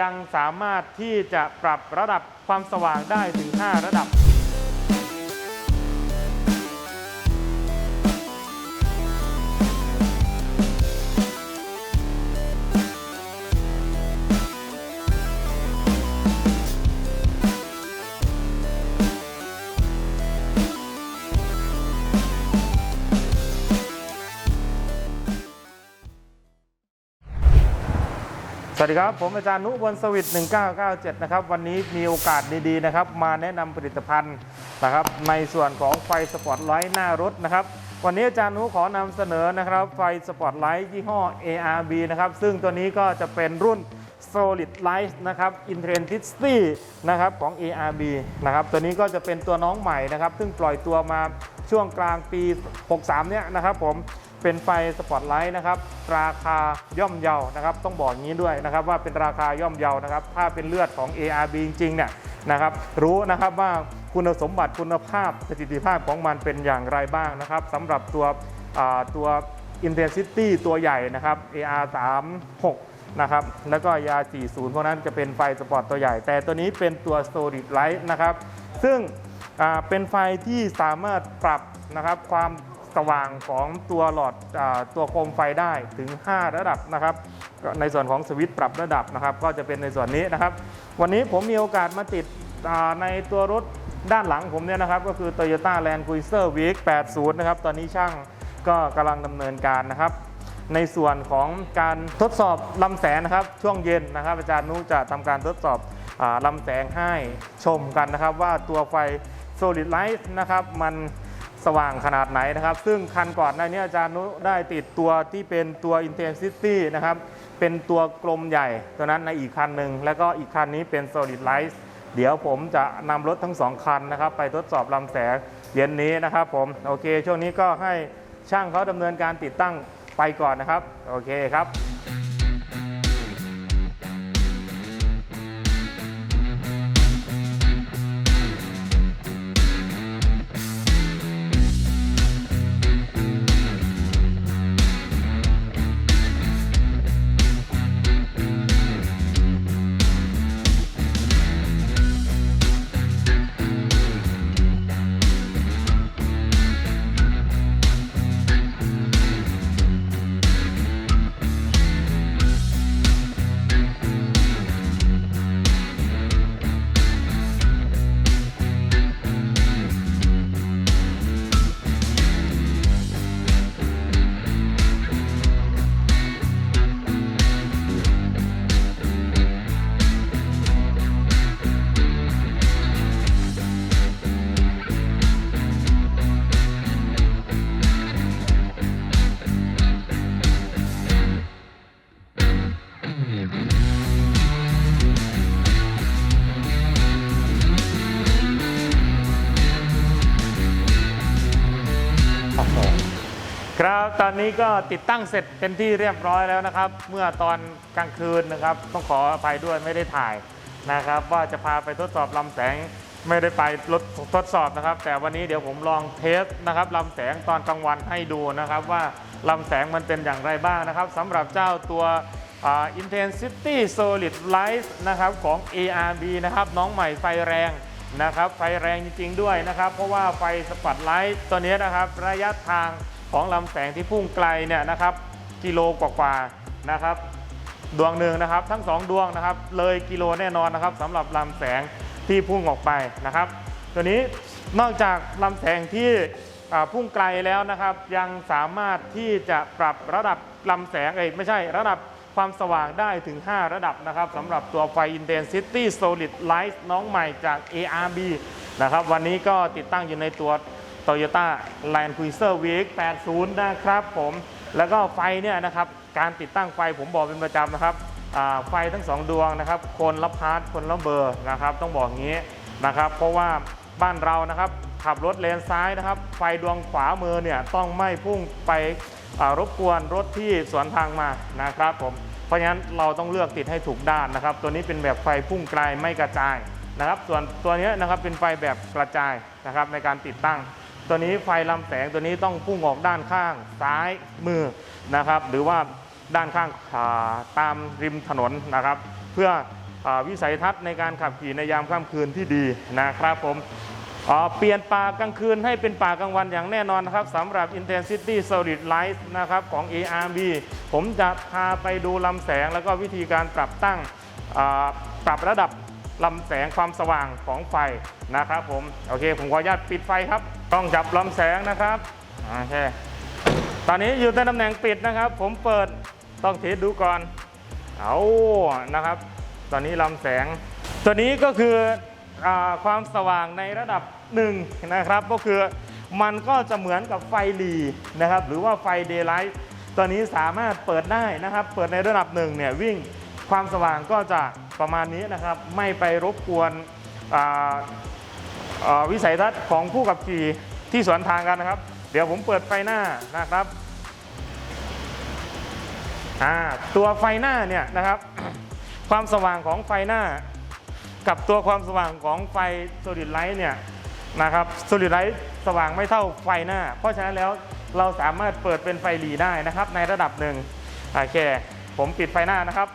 ยังสามารถที่จะปรับระดับความสว่างได้ถึง 5 ระดับ สวัสดีครับ ผมอาจารย์นุบลสวิทย์1997 นะครับ วันนี้มีโอกาสดีๆนะครับ มาแนะนำผลิตภัณฑ์นะครับ ในส่วนของไฟสปอตไลท์หน้ารถนะครับ วันนี้อาจารย์นุขอนำเสนอนะครับ ไฟสปอตไลท์ยี่ห้อ ARB นะครับ ซึ่งตัวนี้ก็จะเป็นรุ่น Solid Light นะครับ Intensity นะครับของ ARB นะครับ ตัวนี้ก็จะเป็นตัวน้องใหม่นะครับ ซึ่งปล่อยตัวมาช่วงกลางปี 63 เนี่ยนะครับผม เป็นไฟสปอตไลท์นะครับ ราคาย่อมเยานะครับ ต้องบอกอย่างนี้ด้วยนะครับว่าเป็นราคาย่อมเยานะครับ ถ้าเป็นเลือดของ ARB จริงๆเนี่ยนะครับ รู้นะครับว่าคุณสมบัติคุณภาพประสิทธิภาพของมันเป็นอย่างไรบ้างนะครับสำหรับตัวตัว Intensity ตัวใหญ่นะครับ AR 36 นะครับ แล้วก็ AR 40 พวกนั้นจะเป็นไฟสปอตตัวใหญ่ แต่ตัวนี้เป็นตัว Solid Light นะครับ ซึ่งเป็นไฟที่สามารถปรับนะครับความ สว่างของตัวหลอดอตัวโคมไฟได้ถึง 5 ระดับนะครับ ในส่วนของสวิตช์ปรับระดับนะครับ ก็จะเป็นในส่วนนี้นะครับ วันนี้ผมมีโอกาสมาติดในตัวรถด้านหลังผมเนี่ยนะครับ ก็คือ Toyota Land Cruiser VX 80 นะครับ ตอนนี้ช่างก็กำลังดำเนินการนะครับ ในส่วนของการทดสอบลำแสงนะครับ ช่วงเย็นนะครับ อาจารย์นุจะทำการทดสอบอลำแสงให้ชมกันนะครับ ว่าตัวไฟ Solid Light นะครับมัน สว่างขนาดไหนนะครับ ซึ่งคันก่อนหน้านี้อาจารย์นุได้ติดตัวที่เป็นตัว Intensity นะครับ เป็นตัวกลมใหญ่ตัวนั้นในอีกคันหนึ่ง แล้วก็อีกคันนี้เป็น Solid Light เดี๋ยวผมจะนำรถทั้งสองคันนะครับ ไปทดสอบลำแสงเย็นนี้นะครับผม โอเค ช่วงนี้ก็ให้ช่างเขาดำเนินการติดตั้งไปก่อนนะครับ โอเคครับ นนี้ก็ติดตั้งเสร็จเป็นที่เรียบร้อยแล้วนะครับ เมื่อตอนกลางคืนนะครับ ต้องขออภัยด้วยไม่ได้ถ่ายนะครับ ว่าจะพาไปทดสอบลำแสงไม่ได้ไปรถทดสอบนะครับ แต่วันนี้เดี๋ยวผมลองเทสนะครับลำแสงตอนกลางวันให้ดูนะครับ ว่าลำแสงมันเป็นอย่างไรบ้างนะครับสำหรับเจ้าตัวอ่า Intensity Solid Light นะครับของ ARB นะครับน้องใหม่ไฟแรงนะครับ ไฟแรงจริง ๆ ด้วยนะครับ เพราะว่าไฟสปอตไลท์ตัวนี้นะครับระยะทาง ของลำแสงที่พุ่งไกลเนี่ยนะครับกิโลกว่าๆนะครับดวงหนึ่งนะครับ ทั้งสองดวงนะครับ เลยกิโลแน่นอนนะครับสำหรับลำแสงที่พุ่งออกไปนะครับ ตัวนี้นอกจากลำแสงที่พุ่งไกลแล้วนะครับ ยังสามารถที่จะปรับระดับลำแสงเอ้ยไม่ใช่ระดับความสว่างได้ถึง 5 ระดับนะครับสำหรับตัวไฟ Intensity Solid Light น้องใหม่จาก ARB นะครับ วันนี้ก็ติดตั้งอยู่ในตัว Toyota Land Cruiser VX 80นะครับผมแล้วก็ไฟเนี่ยนะครับการติดตั้งไฟผมบอกเป็นประจำนะครับไฟทั้งสองดวงนะครับ คนละพาร์ทคนละเบอร์นะครับ ต้องบอกงี้นะครับ เพราะว่าบ้านเรานะครับขับรถเลนซ้ายนะครับ ไฟดวงขวามือเนี่ยต้องไม่พุ่งไปรบกวนรถที่สวนทางมานะครับผมเพราะฉะนั้นเราต้องเลือกติดให้ถูกด้านนะครับ ตัวนี้เป็นแบบไฟพุ่งไกลไม่กระจายนะครับ ส่วนตัวเนี้ยนะครับเป็นไฟแบบกระจายนะครับในการติดตั้ง ตัวนี้ไฟลำแสงตัวนี้ต้องพุ่งออกด้านข้างซ้ายมือนะครับ หรือว่าด้านข้างาตามริมถนนนะครับ เพื่ออวิสัยทัศน์ในการขับขี่ในยามค่ำคืนที่ดีนะครับผมเปลี่ยนป่ากลางคืนให้เป็นป่ากลางวันอย่างแน่นอนนะครับสำหรับ Intensity Solid Light นะครับของ ARB ผมจะพาไปดูลำแสงแล้วก็วิธีการปรับตั้งปรับระดับลำแสงความสว่างของไฟนะครับผม โอเค ผมขออนุญาตปิดไฟครับ ต้องจับลำแสงนะครับโอเคตอนนี้อยู่ในตำแหน่งปิดนะครับ ผมเปิดต้องเทสดูก่อนเอานะครับ ตอนนี้ลำแสง ตัวนี้ก็คืออความสว่างในระดับหนึ่งนะครับ ก็คือมันก็จะเหมือนกับไฟหลีนะครับ หรือว่าไฟเดย์ไลท์ตัวนี้สามารถเปิดได้นะครับ เปิดในระดับหนึ่งเนี่ยวิ่งความสว่างก็จะประมาณนี้นะครับ ไม่ไปรบกวน วิสัยทัศน์ของผู้ขับขี่ที่สวนทางกันนะครับ เดี๋ยวผมเปิดไฟหน้านะครับตัวไฟหน้าเนี่ยนะครับ ความสว่างของไฟหน้า กับตัวความสว่างของไฟ solid light เนี่ยนะครับ solid light สว่างไม่เท่าไฟหน้า เพราะฉะนั้นแล้วเราสามารถเปิดเป็นไฟหลีได้นะครับ ในระดับหนึ่งโอเค ผมปิดไฟหน้านะครับ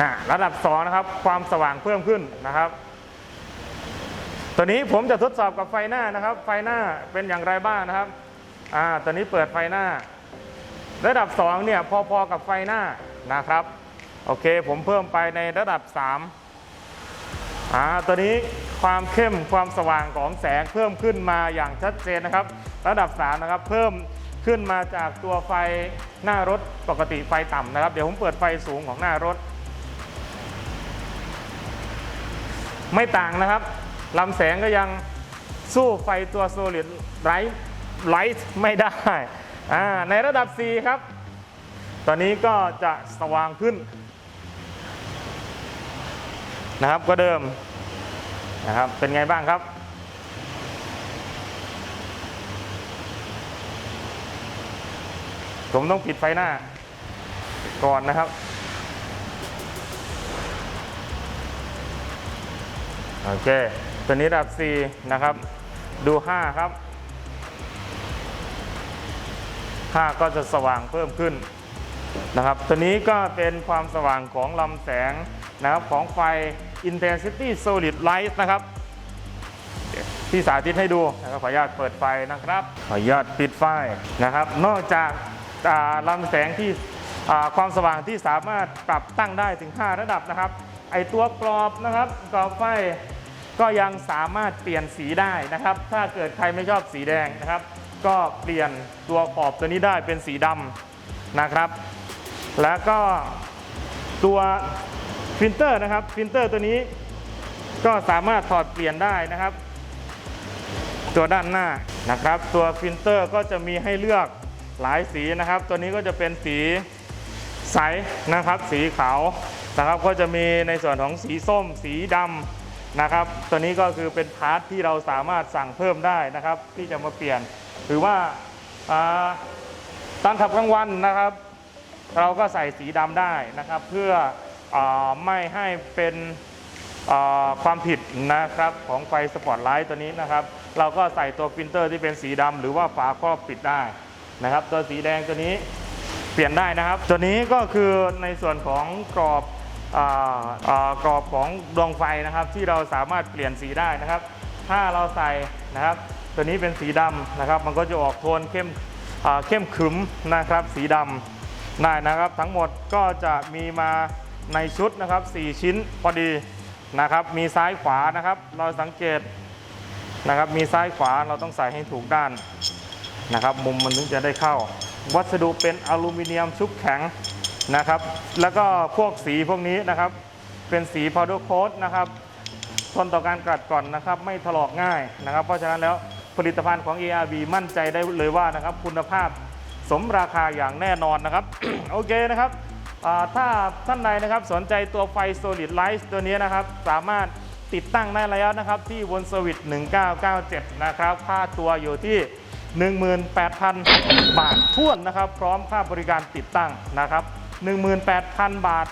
นะระดับ2นะครับความสว่างเพิ่มขึ้นนะครับ ตัวนี้ผมจะทดสอบกับไฟหน้านะครับ ไฟหน้าเป็นอย่างไรบ้างนะครับอ่าตัวนี้เปิดไฟหน้า ระดับ2เนี่ยพอๆกับไฟหน้านะครับโอเคผมเพิ่มไปในระดับ3อ่าตัวนี้ความเข้มความสว่างของแสงเพิ่มขึ้นมาอย่างชัดเจนนะครับ ระดับ3นะครับเพิ่มขึ้นมาจากตัวไฟหน้ารถปกติไฟต่ำนะครับ เดี๋ยวผมเปิดไฟสูงของหน้ารถ ไม่ต่างนะครับลำแสงก็ยังสู้ไฟตัว Solid Light Light ไม่ได้ในระดับ4ครับ ตอนนี้ก็จะสว่างขึ้นนะครับก็เดิมนะครับเป็นไงบ้างครับ ผมต้องปิดไฟหน้าก่อนนะครับ โอเค ตัวนี้ระดับ 4 นะครับ ดู 5 ครับ 5 ก็จะสว่างเพิ่มขึ้นนะครับ ตัวนี้ก็เป็นความสว่างของลำแสงนะครับของไฟ Intensity Solid Light นะครับ ที่สาธิตให้ดูนะครับขออนุญาตเปิดไฟนะครับ ขออนุญาตปิดไฟนะครับ นอกจากาลำแสงที่ความสว่างที่สามารถปรับตั้งได้ถึง 5 ระดับนะครับ ไอตัวกรอบนะครับกรอบไฟ ก็ยังสามารถเปลี่ยนสีได้นะครับ ถ้าเกิดใครไม่ชอบสีแดงนะครับ ก็เปลี่ยนตัวขอบตัวนี้ได้เป็นสีดำนะครับ แล้วก็ตัวฟิลเตอร์นะครับฟิลเตอร์ตัวนี้ก็สามารถถอดเปลี่ยนได้นะครับ ตัวด้านหน้านะครับ ตัวฟิลเตอร์ก็จะมีให้เลือกหลายสีนะครับ ตัวนี้ก็จะเป็นสีใสนะครับ สีขาวนะครับก็จะมีในส่วนของสีส้ม สีดำ นะครับ ตัวนี้ก็คือเป็นพาร์ทที่เราสามารถสั่งเพิ่มได้นะครับ ที่จะมาเปลี่ยน หรือว่าอ่าตอนขับกลางวันนะครับ เราก็ใส่สีดำได้นะครับ เพื่ออไม่ให้เป็นความผิดนะครับของไฟสปอตไลท์ตัวนี้นะครับ เราก็ใส่ตัวฟิลเตอร์ที่เป็นสีดำหรือว่าฝาครอบปิดได้นะครับ ตัวสีแดงตัวนี้เปลี่ยนได้นะครับ ตัวนี้ก็คือในส่วนของกรอบ กรอบของดวงไฟนะครับที่เราสามารถเปลี่ยนสีได้นะครับ ถ้าเราใส่นะครับ ตัวนี้เป็นสีดำนะครับ มันก็จะออกโทนเข้มเข้มขรึมนะครับ สีดำได้นะครับ ทั้งหมดก็จะมีมาในชุดนะครับ 4 ชิ้นพอดีนะครับ มีซ้ายขวานะครับ เราสังเกตนะครับ มีซ้ายขวาเราต้องใส่ให้ถูกด้านนะครับ มุมมันถึงจะได้เข้า วัสดุเป็นอลูมิเนียมชุบแข็ง นะครับ แล้วก็พวกสีพวกนี้นะครับ เป็นสีพาวเดอร์โค้ดนะครับทนต่อการกัดก่อนนะครับ ไม่ถลอกง่ายนะครับ เพราะฉะนั้นแล้วผลิตภัณฑ์ของ ARB มั่นใจได้เลยว่านะครับ คุณภาพสมราคาอย่างแน่นอนนะครับ โอเคนะครับถ้าท่านใดนะครับสนใจตัวไฟ Solid Light ตัวนี้นะครับ สามารถติดตั้งได้แล้วนะครับ ที่วนสวิต1997 นะครับค่าตัวอยู่ที่ 18,000 บาทท่วนนะครับ พร้อมค่าบริการติดตั้งนะครับ 18,000 บาท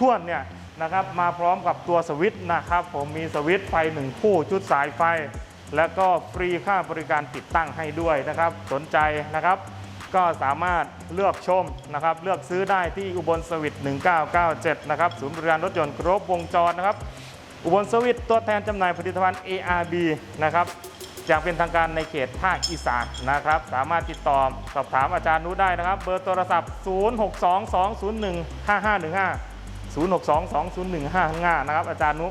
ท่วนเนี่ยนะครับมาพร้อมกับตัวสวิตช์นะครับผมมีสวิตช์ไฟหนึ่งคู่ชุดสายไฟ แล้วก็ฟรีค่าบริการติดตั้งให้ด้วยนะครับ สนใจนะครับ ก็สามารถเลือกชมนะครับ เลือกซื้อได้ที่อุบลสวิต 1997 นะครับศูนย์บริการรถยนต์ครบวงจรนะครับ อุบลสวิตตัวแทนจำหน่ายผลิตภัณฑ์ ARB นะครับ อย่างเป็นทางการในเขตภาคอีสานนะครับ สามารถติดต่อสอบถามอาจารย์นุได้นะครับ เบอร์โทรศัพท์ 0622015515 06220155นะครับ อาจารย์นุ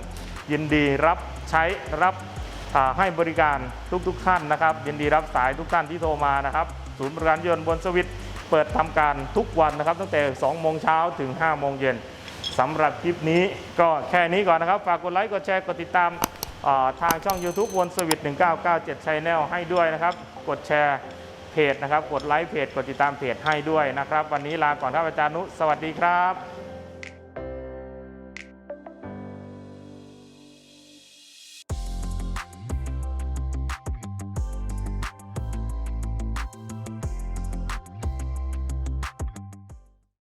ยินดีรับใช้รับอ่าให้บริการทุกๆท่านนะครับ ยินดีรับสายทุกท่านที่โทรมานะครับ ศูนย์บริการยนต์บนสวิตเปิดทำการทุกวันนะครับ ตั้งแต่ 2 โมงเช้าถึง 5 โมงเย็นสำหรับคลิปนี้ก็แค่นี้ก่อนนะครับ ฝากกดไลค์กดแชร์กดติดตาม ทางช่อง YouTube วนสวิต1997 Channel ให้ด้วยนะครับ กดแชร์เพจนะครับ กดไลค์เพจ กดติดตามเพจให้ด้วยนะครับ วันนี้ลาก่อนครับอาจารย์นุ สวัสดีครับ